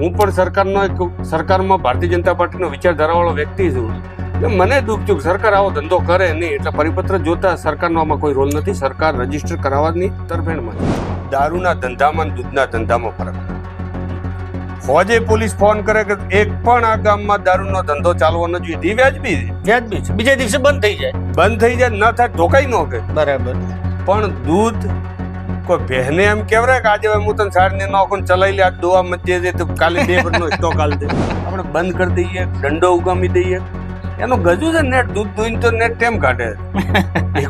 હું પણ સરકારનો એક સરકારમાં ભારતીય જનતા પાર્ટીનો વિચાર ધરાવવાળો વ્યક્તિ છું. એટલે મને દુઃખ થયું સરકાર આવો ધંધો કરે નહીં એટલે પરિપત્ર જોતા સરકારનો આમાં કોઈ રોલ નથી. સરકાર રજિસ્ટર કરાવવાની તરફેણમાં દારૂના ધંધામાં દૂધના ધંધામાં ફરક. ફોજે પોલીસ ફોન કરે કે એક પણ આ ગામમાં દારૂનો ધંધો ચાલવો ન જોઈએ. દી વ્યાજબી વ્યાજબી છે. બીજા દિવસે બંધ થઈ જાય. બંધ થઈ જાય ન થાય ઢોકાઈ ન કે બરાબર. પણ દૂધ કોઈ બહેને એમ કહેવાય કે આજે હું તને સાડ ને નાખું ચલાવી લે આ દોવા મધ્ય દે તો કાલે બે નો સ્ટોક આલ દે. આપણે બંધ કરી દઈએ દંડો ઉગામી દઈએ. એનું ગજુ છે નેટ દૂધ દૂધ તો નેટ કેમ કાઢે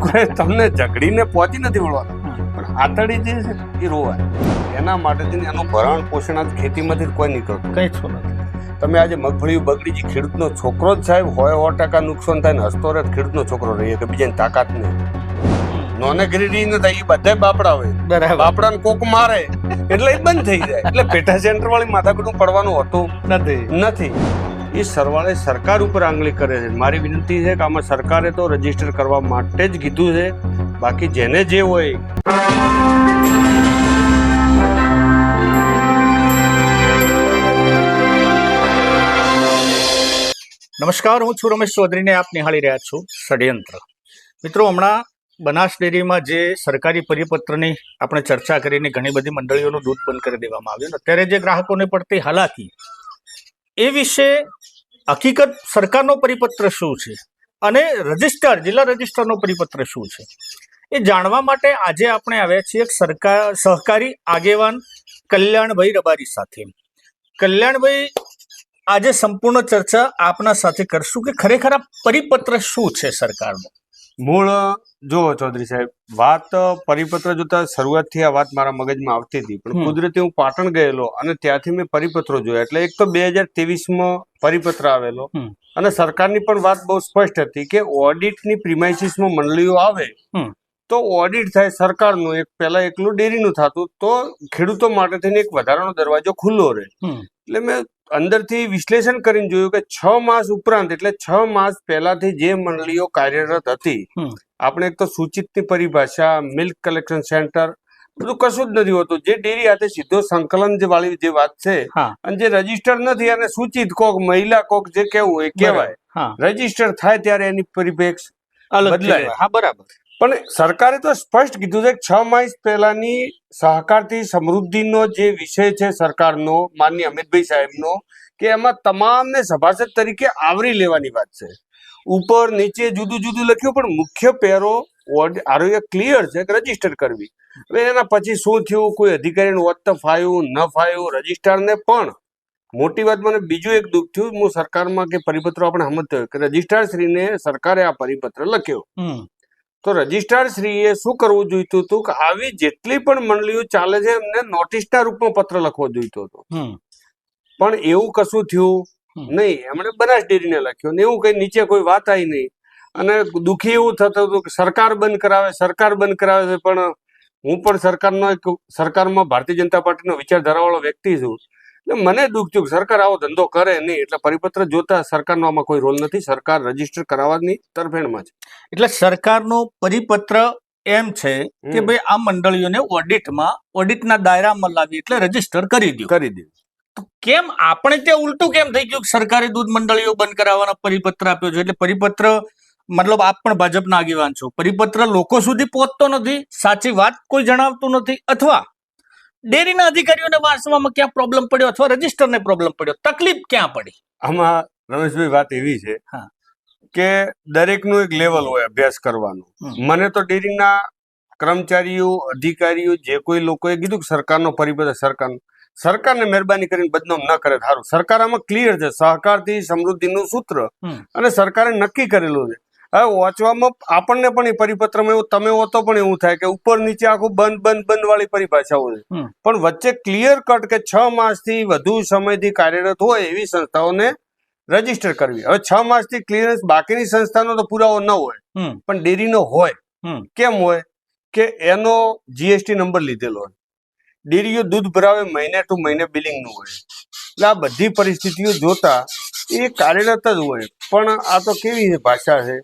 કોઈ તમને ઝઘડીને પહોંચી નથી વળવાનું. પણ આતડી જે છે એ રોવાય. એના માટે એનું ભરણ પોષણ આજ ખેતીમાંથી જ કોઈ નીકળતું કંઈ છો નથી. તમે આજે મગફળી બગડી જે ખેડૂતનો છોકરો જ સાહેબ હોય સો ટકા નુકસાન થાય ને હસતો રહે ખેડૂતનો છોકરો રહીએ કે બીજાની તાકાત નહીં. નોને ગ્રીડી ન થાય એ બધા બાપડા હોય. બરાબર. બાપડાને કોક મારે એટલે બંધ થઈ જાય. એટલે પેટા સેન્ટર વાળી માથાકૂટું પડવાનું હોતું નથી. નથી. એ સરવાળે સરકાર ઉપર આંગળી કરે છે. મારી વિનંતી છે કે આમાં સરકારે તો રજિસ્ટર કરવા માટે જ કીધું છે. બાકી જેને જે હોય. નમસ્કાર હું છું રમેશ ચૌધરીને આપ નિહાળી રહ્યા છું ષડયંત્ર. મિત્રો હમણાં બનાસ ડેરીમાં જે સરકારી પરિપત્રની આપણે ચર્ચા કરીને ઘણી બધી મંડળીઓનું દૂધ બંધ કરી દેવામાં આવ્યું અત્યારે જે ગ્રાહકોને પડતી હાલાકી, એ વિશે હકીકત સરકારનો પરિપત્ર શું છે? અને રજિસ્ટર જિલ્લા રજિસ્ટરનો પરિપત્ર શું છે? એ જાણવા માટે આજે આપણે આવ્યા છીએ સરકાર, સહકારી આગેવાન કલ્યાણભાઈ રબારી સાથે. કલ્યાણભાઈ, આજે સંપૂર્ણ ચર્ચા આપના સાથે કરશું કે ખરેખર આ પરિપત્ર શું છે સરકારનો? મૂળ જો ચૌધરી સાહેબ વાત પરિપત્ર જોતા શરૂઆતથી આ વાત મારા મગજમાં આવતી હતી પણ કુદરતી હું પાટણ ગયેલો અને ત્યાંથી મેં પરિપત્રો જોયા એટલે એક તો બે હજાર તેવીસમાં પરિપત્ર આવેલો અને સરકારની પણ વાત બહુ સ્પષ્ટ હતી કે ઓડિટની પ્રિમાઇસીસમાં મંડળીઓ આવે. તો ઓડિટ થાય સરકારનું એક પહેલા એકલું ડેરીનું થતું તો ખેડૂતો માટે થઈને એક વધારાનો દરવાજો ખુલ્લો રહે. એટલે મેં અંદરથી વિશ્લેષણ કરીને જોયું કે છ માસ ઉપરાંત એટલે છ માસ પહેલાથી જે મંડળીઓ કાર્યરત હતી આપણે એક તો સૂચિતની પરિભાષા મિલ્ક કલેક્શન સેન્ટર બધું કશું જ નથી હોતું. જે ડેરી હાથે સીધો સંકલન જે વાળી જે વાત છે અને જે રજિસ્ટર નથી અને સૂચિત કોક મહિલા કોક જે કેવું એ કહેવાય. રજિસ્ટર થાય ત્યારે એની પરિપ્રેક્ષ. બદલાય. હા બરાબર. પણ સરકારે તો સ્પષ્ટ કીધું છે છ માસ પહેલાની સહકારથી સમૃદ્ધિનો જે વિષય છે સરકારનો, માનનીય અમિતભાઈ સાહેબનો, કે એમાં તમામને સભાસદ તરીકે આવરી લેવાની વાત છે. ઉપર, નીચે જુદું જુદું લખ્યું, પણ મુખ્ય પહેરો આરોગ્ય ક્લિયર છે કે રજિસ્ટર કરવી. હવે એના પછી શું થયું? કોઈ અધિકારીને વત્ત ફાયું ન ફાયું રજીસ્ટ્રારને પણ. મોટી વાત મને બીજું એક દુઃખ થયું. હું સરકારમાં કે પરિપત્રો આપણે સમજતો કે રજીસ્ટ્રારશ્રીને સરકારે આ પરિપત્ર લખ્યો. તો રજિસ્ટ્રાર શ્રીએ શું કરવું જોઈતું હતું કે આવી જેટલી પણ મંડળીઓ ચાલે છે એમને નોટિસના રૂપમાં પત્ર લખવો જોઈતો હતો. પણ એવું કશું થયું નહીં. એમણે બનાસ ડેરીને લખ્યો ને એવું કઈ નીચે કોઈ વાત આવી નહીં. અને દુઃખી એવું થતું હતું કે સરકાર બંધ કરાવે સરકાર બંધ કરાવે છે પણ હું પણ સરકારનો એક સરકારમાં ભારતીય જનતા પાર્ટીનો વિચારધારાવાળો વ્યક્તિ છું. એટલે મને દુઃખ થયું સરકાર આવો ધંધો કરે નહીં. એટલે પરિપત્ર જોતા સરકારનો આમાં કોઈ રોલ નથી. સરકાર રજિસ્ટર કરાવવાની તરફેણમાં છે. એટલે સરકારનો પરિપત્ર એમ છે કે ભાઈ આ મંડળીઓને ઓડિટમાં ઓડિટના દાયરામાં લાવી એટલે રજિસ્ટર કરી દો. કરી દીધું કેમ? આપણે ત્યાં ઉલટું કેમ થઈ ગયું સરકારે દૂધ મંડળીઓ બંધ કરાવવાનો પરિપત્ર આપ્યો છે? એટલે પરિપત્ર મતલબ આપ પણ ભાજપના આગેવાન છો. પરિપત્ર લોકો સુધી પહોંચતો નથી. સાચી વાત કોઈ જણાવતું નથી. અથવા ડેરીના અધિકારીઓને વાંચવામાં ક્યાં પ્રોબ્લેમ પડ્યો અથવા રજીસ્ટરને પ્રોબ્લેમ પડ્યો? તકલીફ ક્યાં પડી? આમાં રમેશભાઈ વાત એવી છે. કે દરેકનું એક લેવલ હોય અભ્યાસ કરવાનું. મને તો ડેરીના કર્મચારીઓ અધિકારીઓ જે કોઈ લોકોએ કીધું કે સરકારનો પરિપત્ર સરકાર સરકારને મહેરબાની કરીને બદનામ ન કરે સારું. સરકાર આમાં ક્લિયર છે. સહકારથી સમૃદ્ધિનું સૂત્ર અને સરકારે નક્કી કરેલું છે. હવે વાંચવામાં આપણને પણ એ પરિપત્રમાં એવું તમે હો તો પણ એવું થાય કે ઉપર નીચે આખું બંધ બંધ બંધ વાળી પરિભાષાઓ છે. પણ વચ્ચે ક્લિયર કટ કે છ માસથી વધુ સમયથી કાર્યરત હોય એવી સંસ્થાઓને રજિસ્ટર કરવી. હવે છ માસથી ક્લિયરન્સ બાકીની સંસ્થાનો તો પુરાવો ન હોય પણ ડેરીનો હોય. કેમ હોય કે એનો જીએસટી નંબર લીધેલો હોય. ડેરીઓ દૂધ ભરાવે મહિને ટુ મહિને બિલિંગનું હોય. એટલે આ બધી પરિસ્થિતિઓ જોતા એ કાર્યરત જ હોય. પણ આ તો કેવી ભાષા છે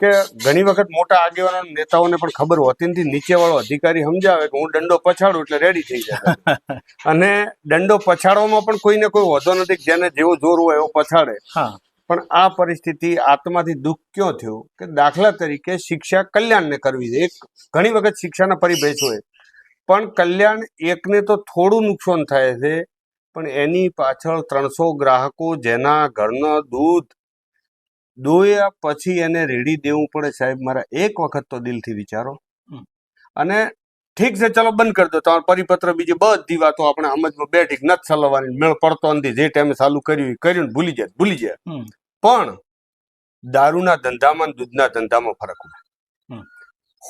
કે ઘણી વખત મોટા આગેવાનો નેતાઓને પણ ખબર હોતી નથી. નીચેવાળો અધિકારી સમજાવે કે હું દંડો પછાડું એટલે રેડી થઈ જાય. અને દંડો પછાડવામાં પણ કોઈને કોઈ વધો નથી જેને જેવો જોર હોય એવો પછાડે. પણ આ પરિસ્થિતિ આત્માથી દુઃખ ક્યો થયું? કે દાખલા તરીકે શિક્ષા કલ્યાણને કરવી છે. એક ઘણી વખત શિક્ષાના પરિભેષ હોય. પણ કલ્યાણ એકને તો થોડું નુકસાન થાય છે. પણ એની પાછળ ત્રણસો ગ્રાહકો જેના ઘરનો દૂધ દોયા પછી એને રેડી દેવું પડે સાહેબ મારા એક વખત તો દિલથી વિચારો. અને ઠીક છે ચલો બંધ કરી દો. તમારો પરિપત્ર બીજી બધી વાતો આપણે સમજમાં બેઠી નથી ચલાવવાની મેળ પડતો નથી. જે ટાઈમે ચાલુ કર્યું એ કર્યું ભૂલી જાય ભૂલી જાય. પણ દારૂના ધંધામાં દૂધના ધંધામાં ફરક હોય.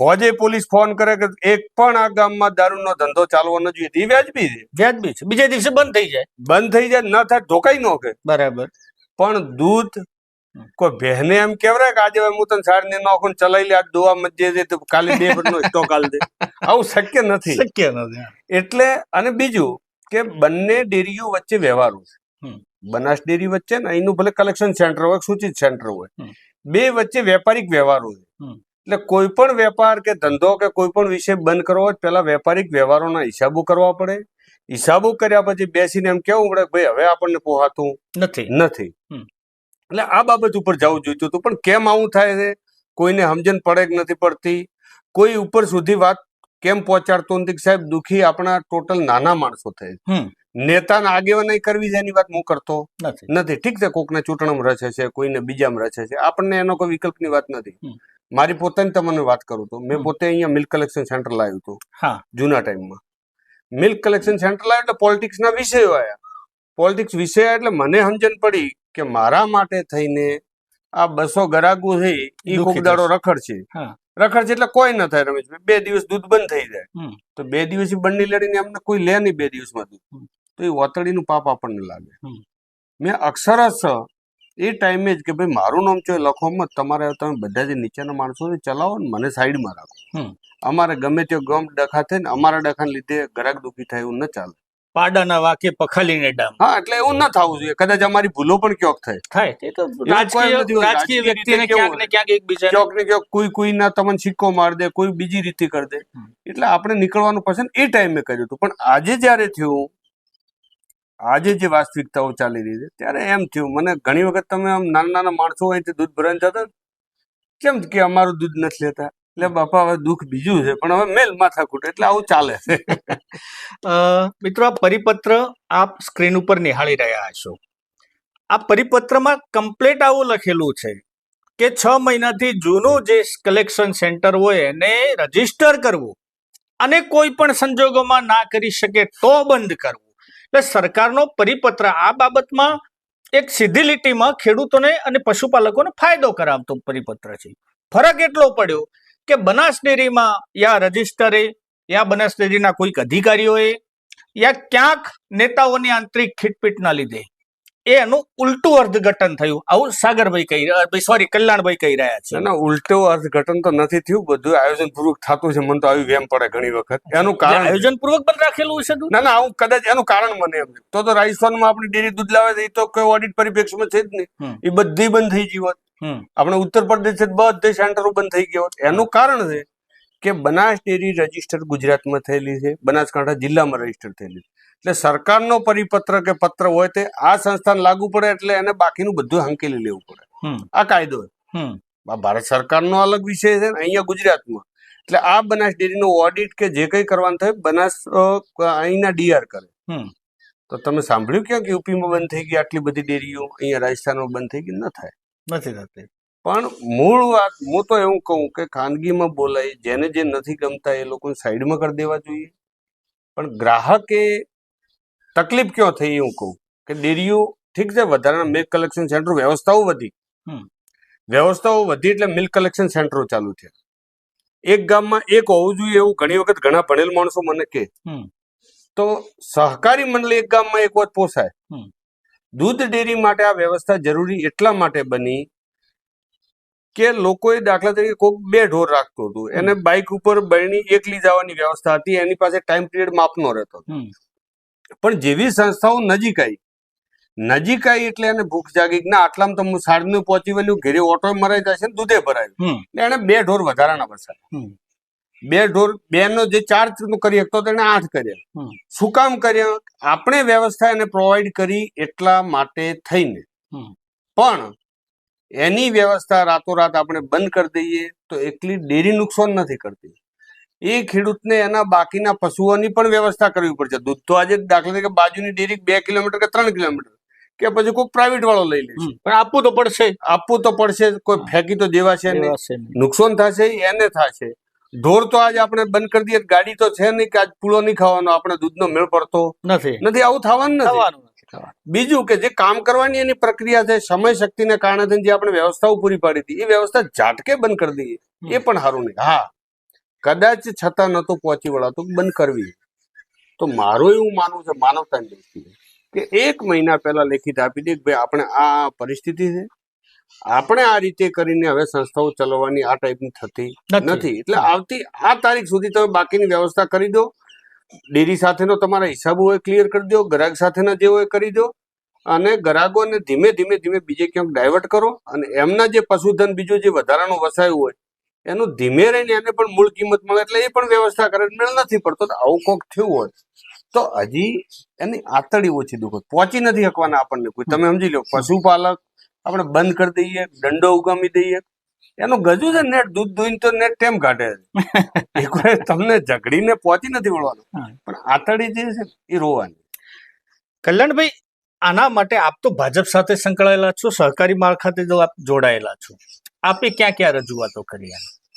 હોજે પોલીસ ફોન કરે કે એક પણ આ ગામમાં દારૂનો ધંધો ચાલવો ન જોઈએ. એ વ્યાજબી છે. વ્યાજબી છે. બીજા દિવસે બંધ થઈ જાય. બંધ થઈ જાય ન થાય ધોકાઈ ન કે. બરાબર. પણ દૂધ કોઈ બહેને એમ કેવરાય કે આજે હું તને સાડી ને નાખું ચલાવી લે આજ દોવા મજે છે તો કાલે બે નો સ્ટોક આલ દે. આવું શક્ય નથી. શક્ય નથી. એટલે અને બીજું કે બંને ડેરીઓ વચ્ચે વ્યવહારો છે. બનાસ ડેરી વચ્ચે ને અહીંનું ભલે કલેક્શન સેન્ટર હોય સૂચિત સેન્ટર હોય. બે વચ્ચે વેપારિક વ્યવહારો છે. એટલે કોઈ પણ વેપાર કે ધંધો કે કોઈ પણ વિષય બંધ કરવો હોય પહેલા વેપારિક વ્યવહારોના હિસાબો કરવા પડે. હિસાબો કર્યા પછી બેસીને એમ કેવું પડે ભાઈ હવે આપણને પોહાતું નથી. નથી. એટલે આ બાબત ઉપર જવું જોઈતું હતું. પણ કેમ આવું થાય છે? કોઈને સમજણ પડે કે નથી પડતી? કોઈ ઉપર સુધી વાત કેમ પહોંચાડતો નથી? સાહેબ દુખી આપણા ટોટલ નાના માણસો થાય નેતાને આગેવાની કરવી છે એની વાત હું કરતો? નથી. નથી. ઠીક છે કોકને ચૂંટણીમાં રચે છે કોઈને બીજામાં રચે છે આપણને એનો કોઈ વિકલ્પની વાત નથી. મારી પોતાની તમને વાત કરું તો મેં પોતે અહીંયા મિલ્ક કલેક્શન સેન્ટર લાવ્યું હતું. હા. જૂના ટાઈમમાં. મિલ્ક કલેક્શન સેન્ટર લાવ્યું એટલે પોલિટિક્સના વિષયો આવ્યા. પોલિટિક્સ વિષય એટલે મને સમજણ પડી કે મારા માટે થઈને આ બસો ગરાગુ છે એ દુઃખી રખડ છે. રખડ છે એટલે કોઈ ન થાય રમેશભાઈ. બે દિવસ દૂધ બંધ થઈ જાય. તો બે દિવસ બંને લડીને એમને કોઈ લે નહીં બે દિવસમાં દૂધ. તો એ ઓતડીનું પાપ આપણને લાગે. મેં અક્ષરશ એ ટાઈમે જ કે ભાઈ મારું નામ છે લખવામાં તમારે તમે બધા જે નીચેના માણસો ચલાવો ને મને સાઈડમાં રાખો. અમારે ગમે તે ગમ ડખા થાય ને અમારા ડખાને લીધે ગ્રાહક દુઃખી થાય એવું ન ચાલે. પાડાના વાકે પખાલીને ડામ. હા એટલે એવું ન થવું જોઈએ. કદાચ અમારી ભૂલો પણ ક્યોક થાય. થાય એ તો કોઈ રાજકીય રાજકીય વ્યક્તિને ક્યાંક ને ક્યાંક એકબીજાને ક્યોક ને ક્યોક કોઈ કોઈના તમને સિક્કો માર દે કોઈ બીજી રીતે કરી દે. એટલે આપણે નીકળવાનું પસંદ એ ટાઈમે કર્યું હતું. પણ આજે જ્યારે થયું આજે જે વાસ્તવિકતાઓ ચાલી રહી છે, ત્યારે એમ થયું, મને ઘણી વખત તમે આમ નાના નાના માણસો તે દૂધ ભરાઈને જતા કેમ કે અમારું દૂધ નથી લેતા? એટલે બાપા, હવે દુઃખ બીજું છે, પણ હવે મેલ માથાકૂટ એટલે આવું ચાલે છે. મિત્રો, આ પરિપત્ર આપ સ્ક્રીન ઉપર નિહાળી રહ્યા છો આ પરિપત્રમાં કમ્પ્લેટ આવું લખેલું છે કે છ મહિનાથી જૂનું જે કલેક્શન સેન્ટર હોય એને રજિસ્ટર કરવું અને કોઈ પણ સંજોગોમાં ના કરી શકે તો બંધ કરવું. એટલે સરકારનો પરિપત્ર આ બાબતમાં એક સીધી લીટીમાં ખેડૂતોને અને પશુપાલકોને ફાયદો કરાવતો પરિપત્ર છે. ફરક એટલો પડ્યો કે બનાસ ડેરીમાં યા રજિસ્ટરે યા બનાસ ડેરીના કોઈક અધિકારીઓએ યા ક્યાંક નેતાઓની આંતરિક ખીટપીટના લીધે એનું ઉલટું અર્થઘટન થયું. આવું સાગરભાઈ કહી રહ્યા સોરી કલ્યાણભાઈ કહી રહ્યા છે. ના ઉલટું અર્થઘટન તો નથી થયું બધું આયોજન પૂર્વક થતું છે મને તો આવી વેમ પડે ઘણી વખત. એનું કારણ આયોજન પૂર્વક પણ રાખેલું છે ના ના હું કદાચ એનું કારણ મને એમ. તો તો રાજસ્થાનમાં આપણી ડેરી દૂધ લાવે એ તો કોઈ ઓડિટ પરિપ્રેક્ષમાં છે જ નહીં. એ બધી બંધ થઈ ગઈ હોત. આપણે ઉત્તર પ્રદેશ છે બધે સેન્ટરો બંધ થઈ ગયા હોત. એનું કારણ છે કે બનાસ ડેરી રજિસ્ટર ગુજરાતમાં થયેલી છે બનાસકાંઠા જિલ્લામાં રજિસ્ટર થયેલી છે. એટલે સરકારનો પરિપત્ર કે પત્ર હોય તે આ સંસ્થાન લાગુ પડે એટલે એને બાકીનું બધું હંકેલી લેવું પડે. આ કાયદો ભારત સરકારનો અલગ વિષય છે અહીંયા ગુજરાતમાં. એટલે આ બનાસ ડેરીનો ઓડિટ કે જે કંઈ કરવાનું થાય બનાસ અહીંના ડીઆર કરે. તો તમે સાંભળ્યું ક્યાં કે યુપીમાં બંધ થઈ ગઈ આટલી બધી ડેરીઓ? અહીંયા રાજસ્થાનમાં બંધ થઈ ગઈ? ન થાય. નથી થતી. પણ મૂળ વાત હું તો એવું કહું કે ખાનગીમાં બોલાય જેને જે નથી ગમતા એ લોકોને સાઈડમાં કરી દેવા જોઈએ. પણ ગ્રાહકે તકલીફ કયો થઈ હું કહું? કે ડેરીઓ ઠીક છે વધારાના મિલ્ક કલેક્શન સેન્ટર વ્યવસ્થાઓ વધી. વ્યવસ્થાઓ વધી એટલે મિલ્ક કલેક્શન સેન્ટરો ચાલુ થયા. એક ગામમાં એક હોવું જોઈએ એવું ઘણી વખત ઘણા ભણેલ માણસો મને કે તો સહકારી મંડળી એક ગામમાં એક વખત પોસાય. દૂધ ડેરી માટે આ વ્યવસ્થા જરૂરી એટલા માટે બની કે લોકોએ દાખલા તરીકે કોઈક બે ઢોર રાખતું હતું. એને બાઇક ઉપર બરણી એકલી જવાની વ્યવસ્થા હતી. એની પાસે ટાઈમ પીરિયડ માપનો રહેતો પણ જેવી સંસ્થાઓ નજીક આવી. નજીક આવી એટલે એને ભૂખ જાગી ના આટલામાં તો હું સાંજનું પહોંચી વળ્યું ઘરે ઓટો મરાઈ જશે ને દૂધે ભરાયું. એટલે એને બે ઢોર વધારાના વરસાદ બે ઢોર બે નો જે ચાર્જ કરી શકતો તો એને આઠ કર્યા. શું કામ કર્યા? આપણે વ્યવસ્થા એને પ્રોવાઈડ કરી એટલા માટે થઈને. પણ એની વ્યવસ્થા રાતોરાત આપણે બંધ કરી દઈએ તો એકલી ડેરી નુકસાન નથી કરતી. એ ખેડૂતને એના બાકીના પશુઓની પણ વ્યવસ્થા કરવી પડશે. દૂધ તો આજે દાખલા તરીકે બાજુની ડેરી બે કિલોમીટર કે ત્રણ કિલોમીટર કે પછી કોઈ પ્રાઇવેટ વાળો લઈ લે. પણ આપવું તો પડશે. આપવું તો પડશે કોઈ ફેંકી તો દેવાશે નહીં. નુકસાન થશે એને થશે. ઢોર તો આજ આપણે બંધ કરી દઈએ ગાડી તો છે નહીં કે આજ પૂળો નહીં ખાવાનો આપણે દૂધનો મેળ પડતો નથી. નથી આવું થવાનું નથી. થવાનું બીજું કે જે કામ કરવાની એની પ્રક્રિયા છે સમય શક્તિને કારણે જે આપણે વ્યવસ્થાઓ પૂરી પાડી હતી એ વ્યવસ્થા ઝાટકે બંધ કરી દઈએ. એ પણ સારું નહીં. હા. કદાચ છતાં નહોતું પહોંચી વળાતું બંધ કરવી. તો મારું એવું માનવું છે માનવતાની દ્રષ્ટિએ કે એક મહિના પહેલા લેખિત આપી દે કે ભાઈ આપણે આ પરિસ્થિતિ છે. આપણે આ રીતે કરીને હવે સંસ્થાઓ ચલાવવાની આ ટાઈપની થતી નથી. એટલે આવતી આ તારીખ સુધી તમે બાકીની વ્યવસ્થા કરી દો. ડેરી સાથેનો તમારા હિસાબો હોય ક્લિયર કરી દો ગ્રાહક સાથેના જે હોય કરી દો. અને ગ્રાહકોને ધીમે ધીમે ધીમે બીજે ક્યાંક ડાયવર્ટ કરો. અને એમના જે પશુધન બીજું જે વધારાનું વસાયું હોય એનું ધીમે રહીને એને પણ મૂળ કિંમત મળે એટલે એ પણ વ્યવસ્થા કરે મેળ નથી પડતો. તો આવું કોક થયું હોય તો હજી એની આતળી ઓછી દુખો પહોંચી નથી શકવાના આપણને કોઈ. તમે સમજી લો પશુપાલક આપણે બંધ કરી દઈએ દંડો ઉગામી દઈએ. એનું ગજુ છે નેટ દૂધ દૂધ તો નેટ ટેમ કાઢે છે. એક તમને ઝઘડીને પહોંચી નથી વળવાનું. પણ આતડી જે છે એ રોવાની. કલ્યાણભાઈ આના માટે આપ તો ભાજપ સાથે સંકળાયેલા છો સહકારી માળખાતે જો આપ જોડાયેલા છો. આપે ક્યાં ક્યાં રજૂઆતો કરી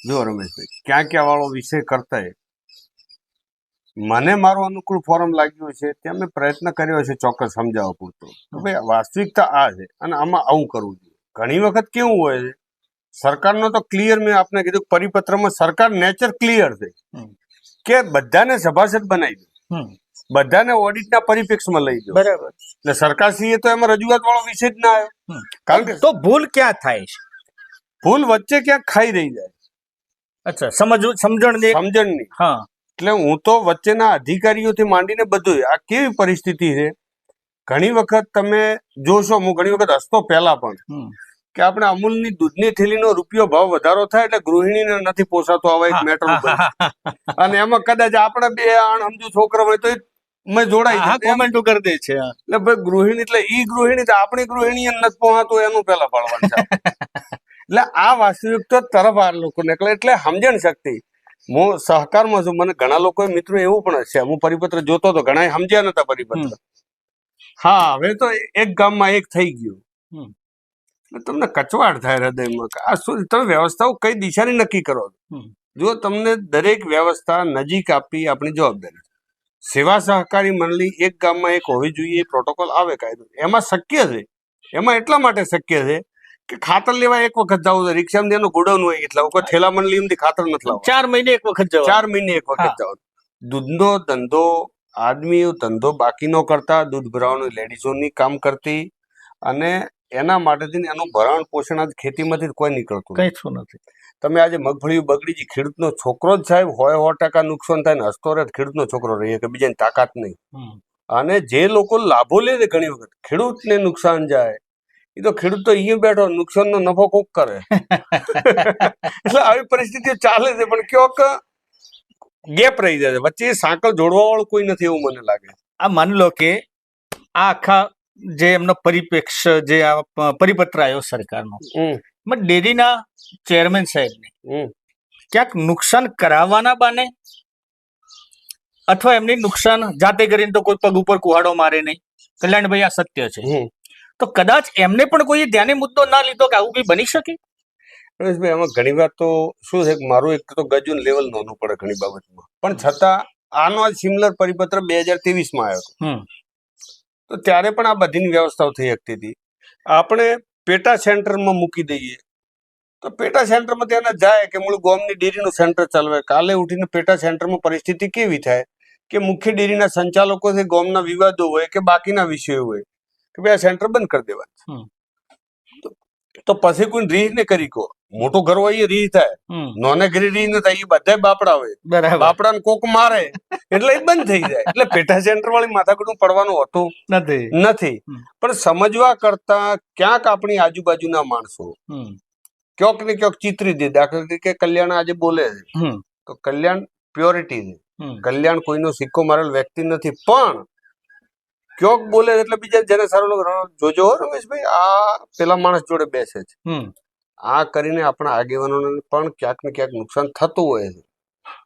જો રમેશભાઈ ક્યાં ક્યાં વાળો વિષય કરતા મને મારું અનુકૂળ ફોરમ લાગ્યું છે ત્યાં મેં પ્રયત્ન કર્યો છે ચોક્કસ સમજાવવા પૂરતો. કે ભાઈ વાસ્તવિકતા આ છે અને આમાં આવું કરવું જોઈએ. ઘણી વખત કેવું હોય છે સરકારનો તો ક્લિયર મેં આપને કીધું પરિપત્રમાં સરકાર નેચર ક્લિયર છે. કે બધાને સભાસદ બનાવી દો. બધાને બધાને ઓડિટના પરિપ્રેક્ષમાં લઈ દો. બરાબર. એટલે સરકારશ્રીએ તો એમાં રજૂઆત વાળો વિષય જ ના આવ્યો. કારણ કે તો ભૂલ ક્યાં થાય છે? ભૂલ વચ્ચે ક્યાંક ખાઈ રહી જાય. અચ્છા સમજ સમજણ સમજણની. હા. એટલે હું તો વચ્ચેના અધિકારીઓથી માંડીને બધું આ કેવી પરિસ્થિતિ છે? ઘણી વખત તમે જોશો હું ઘણી વખત હસતો પહેલા પણ. કે આપણે અમૂલની દૂધની થેલીનો રૂપિયો ભાવ વધારો થાય એટલે ગૃહિણીને નથી પોસાતો આવા એક મેટર અને એમાં કદાચ આપણે બે આણ સમજુ છોકરા હોય તો મેં જોડાઈ કોમેન્ટો કરી દે છે એટલે ભાઈ ગૃહિણી એટલે ઈ ગૃહિણી તો આપણી ગૃહિણી નથી પહોંચતો એનું પેલા પાડવાનું એટલે આ વાસ્તવિકતા તરફ આ લોકો નીકળે એટલે સમજણ શક્તિ. હું સહકારમાં છું મને ઘણા લોકો મિત્રો એવું પણ છે હું પરિપત્ર જોતો હતો ઘણા સમજ્યા નતા પરિપત્ર. હા હવે તો એક ગામમાં એક થઈ ગયું. તમને કચવાટ થાય હૃદયમાં. આ શું તમે વ્યવસ્થાઓ કઈ દિશાની નક્કી કરો જો તમને દરેક વ્યવસ્થા નજીક આપવી આપણી જવાબદારી. સેવા સહકારી મંડળી એક ગામમાં એક હોવી જોઈએ પ્રોટોકોલ આવે કાયદો. એમાં શક્ય છે? એમાં એટલા માટે શક્ય છે ખાતર લેવા એક વખત જાવ રિક્ષામાં એનું ગોડાઉન હોય એટલે કોઈ થેલા મંડળી એમથી ખાતર નથી લાવવા ચાર મહિને એક વખત જાવ ચાર મહિને એક વખત જાવ દૂધનો ધંધો આદમીઓ ધંધો બાકીનો કરતા દૂધ ભરાવાનું લેડીઝોની કામ કરતી અને એના માટેથી એનું ભરણ પોષણ આજ ખેતીમાંથી કોઈ નીકળતું. કઈ નથી. તમે આજે મગફળી બગડી છે ખેડૂતનો છોકરો જ સાહેબ હોય સો ટકા નુકસાન થાય ને હસતો રહે ખેડૂતનો છોકરો રહીએ કે બીજાની તાકાત નહીં. અને જે લોકો લાભો લે છે ઘણી વખત ખેડૂતને નુકસાન જાય એ તો ખેડૂત તો અહીંયા બેઠો નુકસાનનો નફો કોક કરે. એટલે આવી પરિસ્થિતિઓ ચાલે છે પણ ક્યાંક ગેપ રહી જાય છે. વચ્ચે સાંકળ જોડવા વાળું કોઈ નથી એવું મને લાગે. આ માની લો કે આ આખા જે એમનો પરિપ્રેક્ષ જે આ પરિપત્ર આવ્યો સરકારનો પણ એમાં ડેરીના ચેરમેન સાહેબને. ક્યાંક નુકસાન કરાવવાના બાને અથવા એમની નુકસાન જાતે કરીને તો કોઈ પગ ઉપર કુહાડો મારે નહીં. કલ્યાણભાઈ આ સત્ય છે. તો કદાચ એમને પણ કોઈ ધ્યાને મુદ્દો ના લીધો કે આવું કઈ બની શકે? રમેશભાઈ આમાં ઘણી વાર તો શું છે મારું એક તો ગજુન લેવલ નોનું પડે ઘણી બાબતમાં. પણ છતાં આનો આ સિમિલર પરિપત્ર બે હજાર ત્રેવીસમાં આવ્યો તો ત્યારે પણ આ બધીની વ્યવસ્થાઓ થઈ શકતી હતી. આપણે પેટા સેન્ટરમાં મૂકી દઈએ. તો પેટા સેન્ટરમાં ત્યાં જાય કે મૂળ ગોમની ડેરીનું સેન્ટર ચાલવે. કાલે ઉઠીને પેટા સેન્ટરમાં પરિસ્થિતિ કેવી થાય? કે મુખ્ય ડેરીના સંચાલકો છે ગોમના વિવાદો હોય કે બાકીના વિષયો હોય. કે ભાઈ આ સેન્ટર બંધ કરી દેવા તો પછી કોઈ રીહ ને કરી કહો મોટો ઘર હોય એ રીહ થાય. નોને ઘરે રીહ ન થાય એ બધા બાપડા હોય. બાપડા બાપડાને કોક મારે એટલે એ બંધ થઈ જાય. એટલે પેટા સેન્ટર વાળી માથાકૂટનું પડવાનું હોતું નથી. નથી. પણ સમજવા કરતા ક્યાંક આપણી આજુબાજુના માણસો ક્યોક ક્યાંક ને ક્યાંક ચિતરી દે. દાખલા તરીકે કલ્યાણ આજે બોલે છે. તો કલ્યાણ પ્યોરિટી છે. કલ્યાણ કોઈનો સિક્કો મારેલ વ્યક્તિ નથી. પણ ક્યોક બોલે એટલે બીજા જેને સારું લાગે જોજો રમેશભાઈ આ પેલા માણસ જોડે બેસે છે. આ કરીને આપણા આગેવાનોને પણ ક્યાંક ને ક્યાંક નુકસાન થતું હોય છે.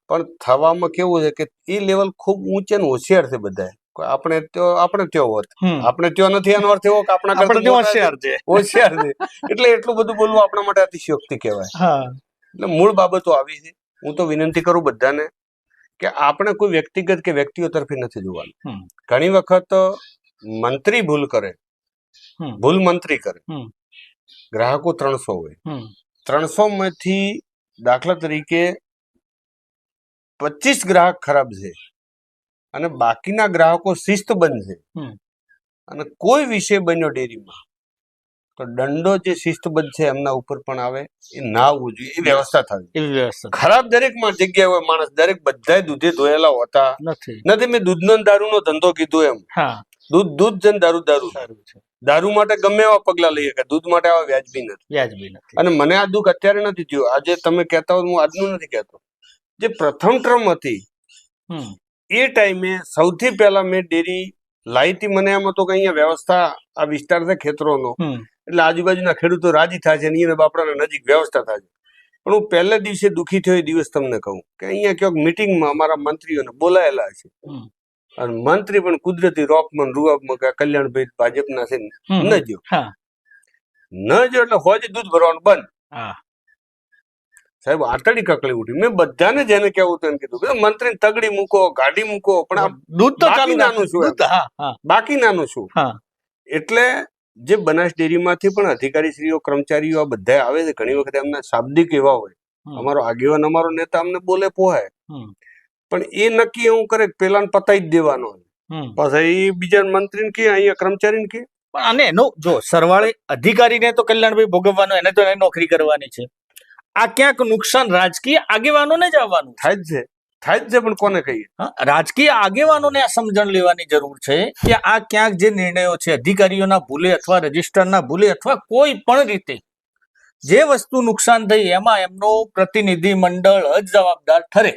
પણ થવામાં કેવું છે કે એ લેવલ ખૂબ ઊંચે ને હોશિયાર છે બધા આપણે તો આપણે ત્યાં હોત આપણે ત્યાં નથી એનો અર્થ એવો કે આપણા કરતા હોશિયાર છે. હોશિયાર છે. એટલે એટલું બધું બોલવું આપણા માટે અતિશયોક્તિ કહેવાય. હા. એટલે મૂળ બાબતો આવી છે. હું તો વિનંતી કરું બધાને કે આપણે કોઈ વ્યક્તિગત કે વ્યક્તિઓ તરફી નથી જોવાનું. ઘણી વખત મંત્રી ભૂલ કરે ભૂલ મંત્રી કરે. ગ્રાહકો ત્રણસો હોય. ત્રણસો માંથી દાખલા તરીકે પચીસ ગ્રાહક ખરાબ છે અને બાકીના ગ્રાહકો શિસ્તબંધ છે. અને કોઈ વિષય બન્યો ડેરીમાં. તો દંડો જે શિસ્તબદ્ધ છે એમના ઉપર પણ આવે એ ના આવવું જોઈએ એ વ્યવસ્થા થવી એવી વ્યવસ્થા. ખરાબ દરેક જગ્યાએ હોય માણસ દરેક બધા દૂધે ધોયેલા હોતા. નથી. નથી મેં દૂધનો ને દારૂનો ધંધો કીધો એમ. દૂધ દૂધ છે દારૂ દારૂ. છે. દારૂ માટે ગમે એવા પગલા લઈએ કે દૂધ માટે આવા વ્યાજબી નથી. વ્યાજબી નથી. અને મને આ દુઃખ અત્યારે નથી થયું. આજે તમે કહેતા હો હું આજનું નથી કહેતો. જે પ્રથમ ટ્રમ હતી એ ટાઈમે સૌથી પહેલા મેં ડેરી લાઈ હતી મને એમ હતું કે અહીંયા વ્યવસ્થા આ વિસ્તાર છે ખેતરોનો. એટલે આજુબાજુના ખેડૂતો રાજી થાય છે અને એને બાપડાના નજીક વ્યવસ્થા થાય છે. પણ હું પહેલા દિવસે દુઃખી થયો એ દિવસ તમને કહું કે અહીંયા ક્યાંક મિટિંગમાં અમારા મંત્રીઓને બોલાયેલા છે. અને મંત્રી પણ કુદરતી રોપમાં રૂઆબમાં કે કલ્યાણભાઈ ભાજપના છે ન જો. ન જો એટલે હોજ દૂધ ભરવાનું બંધ. સાહેબ આતડી કકળી ઉઠી. મેં બધાને જેને કેવું એને કીધું કે મંત્રી તગડી મૂકો ગાડી મૂકો પણ આ દૂધ તો નાનું છું બાકી નાનું શું? એટલે જે બનાસ ડેરીમાંથી પણ અધિકારીશ્રીઓ કર્મચારીઓ આ બધા આવે છે. ઘણી વખત એમના શાબ્દિક એવા હોય. અમારો આગેવાન અમારો નેતા અમને બોલે પોહાય. પણ એ નક્કી એવું કરે પેલા પતાવી પતાઈ જ દેવાનો. પછી બીજા મંત્રીને કે અહીંયા કર્મચારીને કે. પણ આને એનો જો સરવાળે અધિકારીને તો કલ્યાણભાઈ ભોગવવાનો એને તો એને નોકરી કરવાની છે. આ ક્યાંક નુકસાન રાજકીય આગેવાનોને જ આવવાનું થાય જ છે. થાય જ છે પણ કોને કહીએ? રાજકીય આગેવાનોને આ સમજણ લેવાની જરૂર છે કે આ ક્યાંક જે નિર્ણયો છે અધિકારીઓના ભૂલે અથવા રજિસ્ટરના ભૂલે અથવા કોઈ પણ રીતે જે વસ્તુ નુકસાન થઈ એમાં એમનો પ્રતિનિધિ મંડળ જ જવાબદાર ઠરે.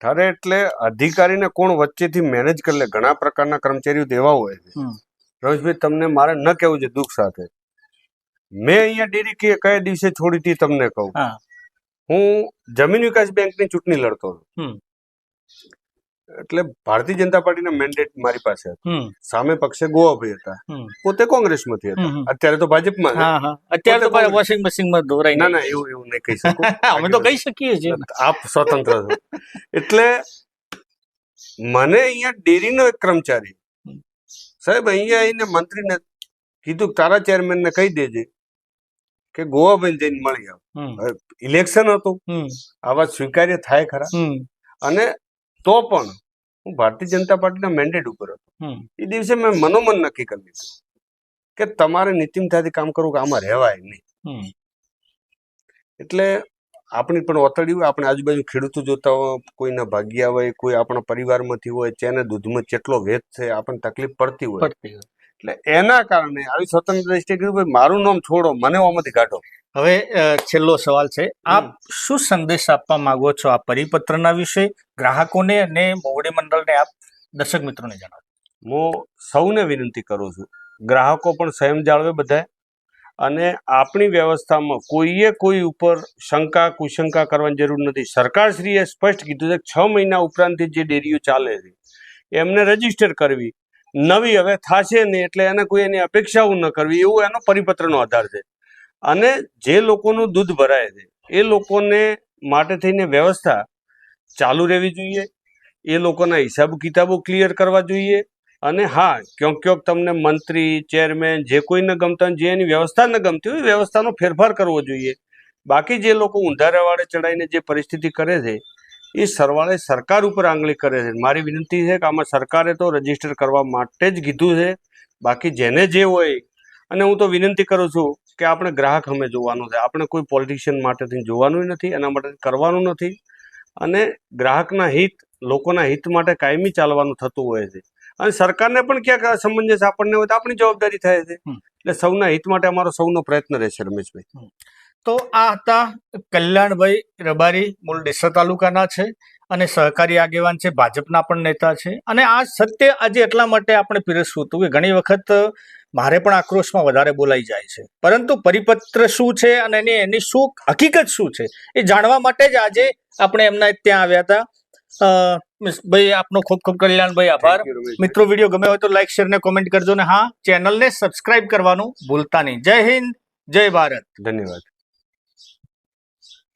ઠરે એટલે અધિકારીને કોણ વચ્ચેથી મેનેજ કરી? લે ઘણા પ્રકારના કર્મચારીઓ એવા હોય છે. રમેશભાઈ તમને મારે ન કહેવું છે દુઃખ સાથે. મેં અહીંયા ડેરી કે કયા દિવસે છોડી હતી તમને કહું? હું. જમીન વિકાસ બેંકની ચૂંટણી લડતો હતો. એટલે ભારતીય જનતા પાર્ટીના મેન્ડેટ મારી પાસે હતા. સામે પક્ષે ગોવાભાઈ હતા. પોતે કોંગ્રેસમાંથી હતા. અત્યારે તો ભાજપમાં અત્યારે તો વોશિંગ મશીનમાં ધોરાઈ ના ના એવું એવું નહીં કહી શકું. અમે તો કહી શકીએ છીએ. આપ સ્વતંત્ર છો. એટલે મને અહીંયા ડેરીનો એક કર્મચારી સાહેબ અહીંયા આવીને મંત્રીને કીધું કે તારા ચેરમેન ને કહી દેજે કે ગોવાભાઈ જઈને મળી આવ. ઇલેક્શન હતું. આવા સ્વીકાર્ય થાય ખરા. અને તો પણ હું ભારતીય જનતા પાર્ટીના મેન્ડેટ ઉપર હતો. એ દિવસે મેં મનોમન નક્કી કરી લીધું કે તમારે નીતિમતાથી કામ કરવું કે આમાં રહેવાય નહીં. એટલે આપણી પણ ઓથડી હોય આપણે આજુબાજુ ખેડૂતો જોતા હોય કોઈના ભાગ્યા હોય કોઈ આપણા પરિવારમાંથી હોય જેને દૂધમાં કેટલો વેત છે આપણને તકલીફ પડતી હોય. એટલે એના કારણે આવી સ્વતંત્ર દ્રષ્ટિએ કીધું મારું નામ છોડો મને આમાંથી કાઢો. હવે છેલ્લો સવાલ છે. આપ શું સંદેશ આપવા માંગો છો આ પરિપત્રના વિશે? ગ્રાહકોને અને મોવડી મંડળને આપ દર્શક મિત્રોને જણાવો. હું સૌને વિનંતી કરું છું. ગ્રાહકો પણ સ્વયં જાળવે બધા અને આપણી વ્યવસ્થામાં કોઈએ કોઈ ઉપર શંકા કુશંકા કરવાની જરૂર નથી. સરકારશ્રીએ સ્પષ્ટ કીધું છે કે છ મહિના ઉપરાંતથી જે ડેરીઓ ચાલે છે એમને રજિસ્ટર કરવી. નવી હવે થશે નહીં એટલે એને કોઈ એની અપેક્ષાઓ ન કરવી, એવું એનો પરિપત્રનો આધાર છે. અને જે લોકોનું દૂધ ભરાય છે, એ લોકોને માટે થઈને વ્યવસ્થા ચાલુ રહેવી જોઈએ, એ લોકોના હિસાબ કિતાબો ક્લિયર કરવા જોઈએ અને હા, ક્યાંક ક્યાંક તમને મંત્રી ચેરમેન જે કોઈને ગમતા જે એની વ્યવસ્થા ન ગમતી હોય વ્યવસ્થાનો ફેરફાર કરવો જોઈએ. બાકી જે લોકો ઉંધારાવાળે ચડાઈને જે પરિસ્થિતિ કરે છે એ સરવાળે સરકાર ઉપર આંગળી કરે છે. મારી વિનંતી છે કે આમાં સરકારે તો રજિસ્ટર કરવા માટે જ કીધું છે. બાકી જેને જે હોય અને હું તો વિનંતી કરું છું કે આપણે ગ્રાહક અમે જોવાનું છે. આપણે કોઈ પોલિટિશિયન માટેથી જોવાનું નથી એના માટે કરવાનું નથી. અને ગ્રાહકના હિત લોકોના હિત માટે કાયમી ચાલવાનું થતું હોય છે. અને સરકારને પણ ક્યાંક અસમંજસ આપણને હોય તો આપણી જવાબદારી થાય છે. એટલે સૌના હિત માટે અમારો સૌનો પ્રયત્ન રહેશે રમેશભાઈ. તો આ હતા કલ્યાણભાઈ રબારી મૂળ ડેસર તાલુકાના છે અને સહકારી આગેવાન છે ભાજપના પણ નેતા છે. અને આ સત્ય આજે એટલા માટે આપણે પીરસવું હતું કે ઘણી વખત મારે પણ આક્રોશમાં વધારે બોલાઈ જાય છે. પરંતુ પરિપત્ર શું છે અને એની એની શું હકીકત શું છે એ જાણવા માટે જ આજે આપણે એમના ત્યાં આવ્યા હતા. ભાઈ આપનો ખૂબ ખૂબ કલ્યાણભાઈ આભાર. મિત્રો વીડિયો ગમે હોય તો લાઈક શેર ને કોમેન્ટ કરજો ને હા ચેનલને સબસ્ક્રાઇબ કરવાનું ભૂલતા નહીં. જય હિન્દ જય ભારત. ધન્યવાદ.